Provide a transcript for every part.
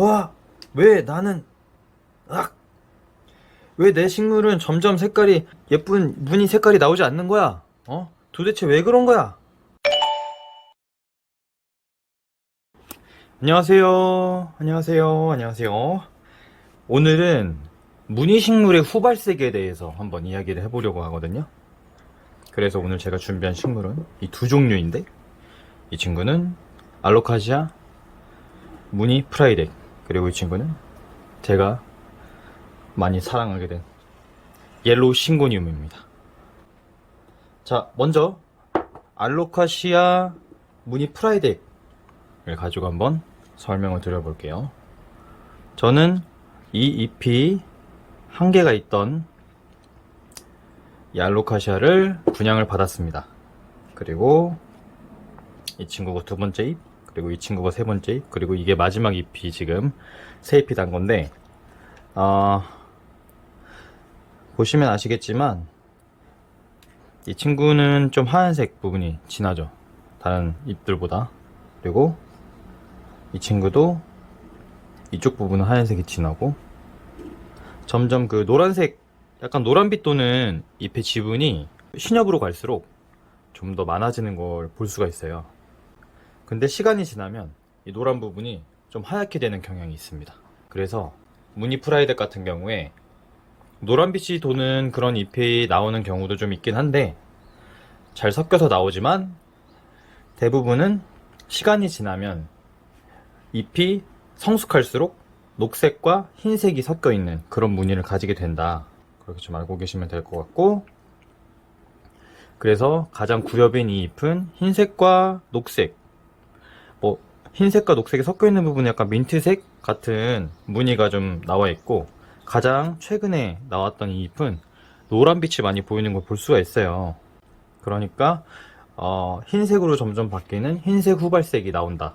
와, 왜 나는, 악! 왜 내 식물은 점점 색깔이, 예쁜 무늬 색깔이 나오지 않는 거야? 어? 도대체 왜 그런 거야? 안녕하세요. 안녕하세요. 안녕하세요. 오늘은 무늬식물의 후발색에 대해서 한번 이야기를 해보려고 하거든요. 그래서 오늘 제가 준비한 식물은 이 두 종류인데, 이 친구는 알로카시아 무늬 프라이덱 그리고 이 친구는 제가 많이 사랑하게 된 옐로우 싱고니움입니다. 자, 먼저 알로카시아 무늬 프라이덱을 가지고 한번 설명을 드려볼게요. 저는 이 잎이 한 개가 있던 이 알로카시아를 분양을 받았습니다. 그리고 이 친구가 두 번째 잎, 그리고 이 친구가 세 번째 잎, 그리고 이게 마지막 잎이 지금 세 잎이 단 건데, 어, 보시면 아시겠지만, 이 친구는 좀 하얀색 부분이 진하죠. 다른 잎들보다. 그리고 이 친구도 이쪽 부분은 하얀색이 진하고, 점점 그 노란색, 약간 노란빛 도는 잎의 지분이 신엽으로 갈수록 좀 더 많아지는 걸 볼 수가 있어요. 근데 시간이 지나면 이 노란 부분이 좀 하얗게 되는 경향이 있습니다. 그래서 무늬 프라이드 같은 경우에 노란빛이 도는 그런 잎이 나오는 경우도 좀 있긴 한데 잘 섞여서 나오지만 대부분은 시간이 지나면 잎이 성숙할수록 녹색과 흰색이 섞여 있는 그런 무늬를 가지게 된다. 그렇게 좀 알고 계시면 될 것 같고 그래서 가장 구엽인 이 잎은 흰색과 녹색 뭐 흰색과 녹색이 섞여 있는 부분이 약간 민트색 같은 무늬가 좀 나와 있고 가장 최근에 나왔던 이 잎은 노란 빛이 많이 보이는 걸 볼 수가 있어요. 그러니까 어, 흰색으로 점점 바뀌는 흰색 후발색이 나온다.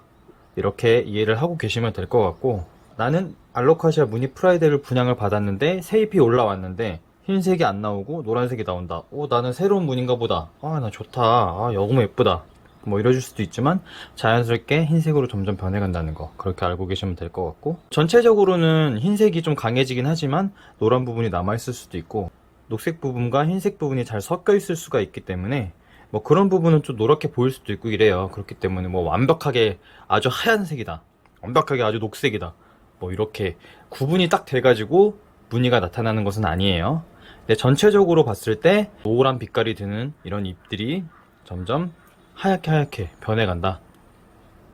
이렇게 이해를 하고 계시면 될 것 같고 나는 알로카시아 무늬 프라이드를 분양을 받았는데 새 잎이 올라왔는데 흰색이 안 나오고 노란색이 나온다. 오 나는 새로운 무늬인가 보다. 아 나 좋다. 아 너무 예쁘다. 뭐 이러실 수도 있지만 자연스럽게 흰색으로 점점 변해간다는 거 그렇게 알고 계시면 될 것 같고 전체적으로는 흰색이 좀 강해지긴 하지만 노란 부분이 남아있을 수도 있고 녹색 부분과 흰색 부분이 잘 섞여 있을 수가 있기 때문에 뭐 그런 부분은 좀 노랗게 보일 수도 있고 이래요. 그렇기 때문에 뭐 완벽하게 아주 하얀색이다. 완벽하게 아주 녹색이다. 뭐 이렇게 구분이 딱 돼가지고 무늬가 나타나는 것은 아니에요. 근데 전체적으로 봤을 때 노란 빛깔이 드는 이런 잎들이 점점 하얗게 하얗게 변해간다.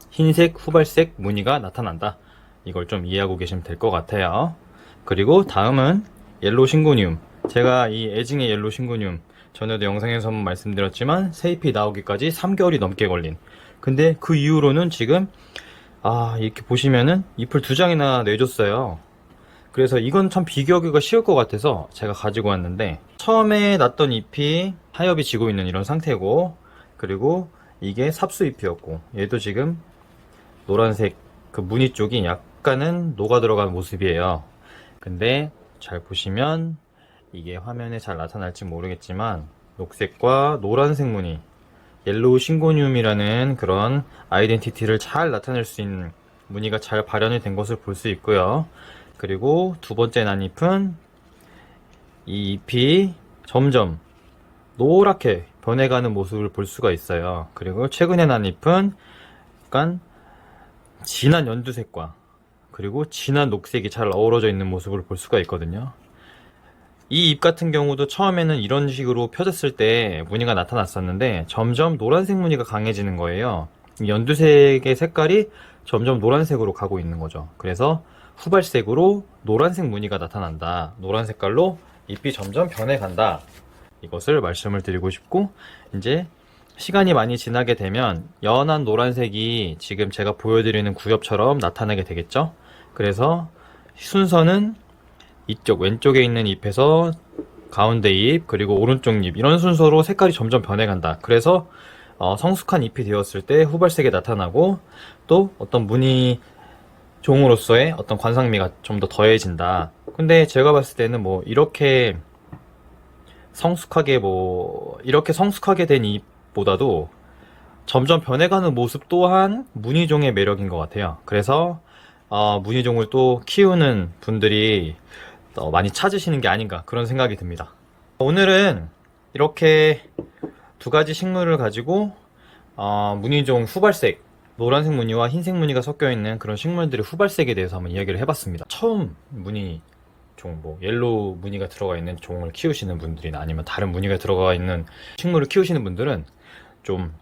흰색, 후발색 무늬가 나타난다. 이걸 좀 이해하고 계시면 될 것 같아요. 그리고 다음은 옐로우 싱고니움. 제가 이 애징의 옐로우 싱고니움 전에도 영상에서 말씀드렸지만 새잎이 나오기까지 3개월이 넘게 걸린. 근데 그 이후로는 지금 아 이렇게 보시면은 잎을 두 장이나 내줬어요. 그래서 이건 참 비교하기가 쉬울 것 같아서 제가 가지고 왔는데 처음에 났던 잎이 하엽이 지고 있는 이런 상태고 그리고 이게 삽수잎이었고 얘도 지금 노란색 그 무늬 쪽이 약간은 녹아 들어간 모습이에요. 근데 잘 보시면 이게 화면에 잘 나타날지 모르겠지만 녹색과 노란색 무늬 옐로우 싱고니움이라는 그런 아이덴티티를 잘 나타낼 수 있는 무늬가 잘 발현이 된 것을 볼 수 있고요. 그리고 두 번째 난잎은 이 잎이 점점 노랗게 변해가는 모습을 볼 수가 있어요. 그리고 최근에 난 잎은 약간 진한 연두색과 그리고 진한 녹색이 잘 어우러져 있는 모습을 볼 수가 있거든요. 이 잎 같은 경우도 처음에는 이런 식으로 펴졌을 때 무늬가 나타났었는데 점점 노란색 무늬가 강해지는 거예요. 이 연두색의 색깔이 점점 노란색으로 가고 있는 거죠. 그래서 후발색으로 노란색 무늬가 나타난다. 노란 색깔로 잎이 점점 변해간다. 이것을 말씀을 드리고 싶고 이제 시간이 많이 지나게 되면 연한 노란색이 지금 제가 보여드리는 구엽처럼 나타나게 되겠죠. 그래서 순서는 이쪽 왼쪽에 있는 잎에서 가운데 잎 그리고 오른쪽 잎 이런 순서로 색깔이 점점 변해간다. 그래서 어, 성숙한 잎이 되었을 때 후발색이 나타나고 또 어떤 무늬 종으로서의 어떤 관상미가 좀 더 더해진다. 근데 제가 봤을 때는 뭐 이렇게 성숙하게 뭐 이렇게 성숙하게 된 잎보다도 점점 변해가는 모습 또한 무늬종의 매력인 것 같아요. 그래서 어, 무늬종을 또 키우는 분들이 어, 많이 찾으시는 게 아닌가 그런 생각이 듭니다. 오늘은 이렇게 두 가지 식물을 가지고 어, 무늬종 후발색 노란색 무늬와 흰색 무늬가 섞여 있는 그런 식물들의 후발색에 대해서 한번 이야기를 해봤습니다. 처음 무늬 종, 뭐 옐로우 무늬가 들어가 있는 종을 키우시는 분들이나 아니면 다른 무늬가 들어가 있는 식물을 키우시는 분들은 좀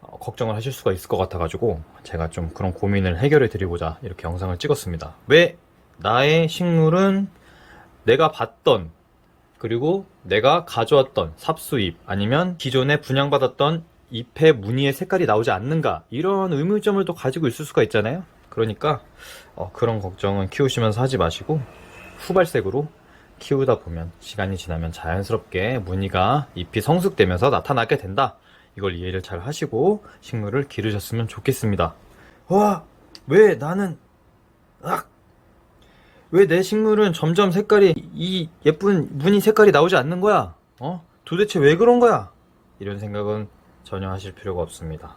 어, 걱정을 하실 수가 있을 것 같아가지고 제가 좀 그런 고민을 해결해 드리고자 이렇게 영상을 찍었습니다. 왜 나의 식물은 내가 봤던 그리고 내가 가져왔던 삽수잎 아니면 기존에 분양받았던 잎의 무늬의 색깔이 나오지 않는가 이런 의문점을 또 가지고 있을 수가 있잖아요. 그러니까 어, 그런 걱정은 키우시면서 하지 마시고 후발색으로 키우다 보면 시간이 지나면 자연스럽게 무늬가 잎이 성숙되면서 나타나게 된다. 이걸 이해를 잘 하시고 식물을 기르셨으면 좋겠습니다. 와, 왜 나는 악! 왜 내 식물은 점점 색깔이 이 예쁜 무늬 색깔이 나오지 않는 거야? 어? 도대체 왜 그런 거야? 이런 생각은 전혀 하실 필요가 없습니다.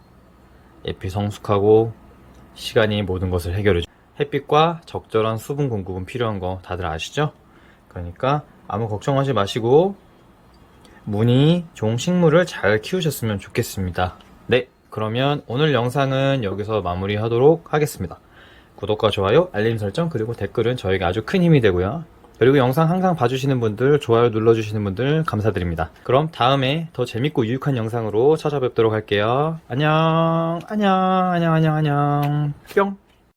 잎이 성숙하고 시간이 모든 것을 해결해 주 햇빛과 적절한 수분 공급은 필요한 거 다들 아시죠? 그러니까 아무 걱정하지 마시고 무늬 종 식물을 잘 키우셨으면 좋겠습니다. 네, 그러면 오늘 영상은 여기서 마무리하도록 하겠습니다. 구독과 좋아요, 알림 설정, 그리고 댓글은 저에게 아주 큰 힘이 되고요. 그리고 영상 항상 봐주시는 분들, 좋아요 눌러주시는 분들 감사드립니다. 그럼 다음에 더 재밌고 유익한 영상으로 찾아뵙도록 할게요. 안녕, 안녕, 안녕, 안녕, 안녕, 뿅!